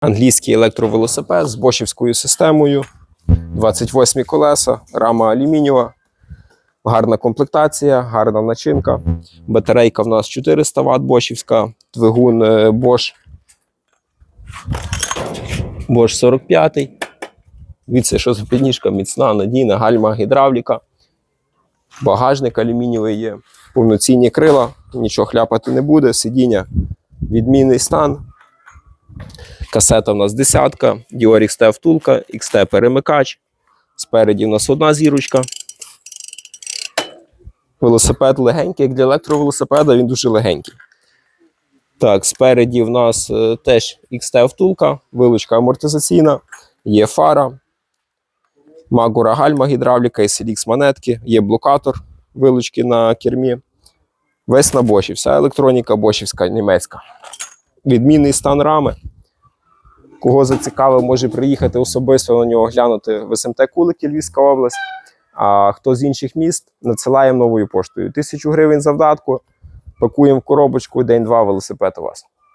Англійський електровелосипед з бошівською системою, 28 колеса, рама алюмінієва, гарна комплектація, гарна начинка. Батарейка в нас 400 Вт бошівська, двигун е, Bosch. Bosch 45. Дивіться, що за підніжка міцна, надійна, гальма, гідравліка. Багажник алюмінієвий є, повноцінні крила, нічого хляпати не буде, сидіння, відмінний стан. Касета в нас десятка, Dior XT втулка, XT перемикач. Спереді в нас одна зірочка. Велосипед легенький, як для електровелосипеда, він дуже легенький. Так, спереді в нас е, теж XT втулка, вилучка амортизаційна, є фара, Магура гальма гідравліка, SLX монетки, є блокатор, вилучки на кермі. Весь на боші, вся електроніка бошівська, німецька. Відмінний стан рами. Кого зацікавив, може приїхати особисто на нього глянути в СМТ Кулики, Львівська область. А хто з інших міст, надсилаємо новою поштою. Тисячу гривень завдатку, пакуємо в коробочку, день-два велосипед у вас.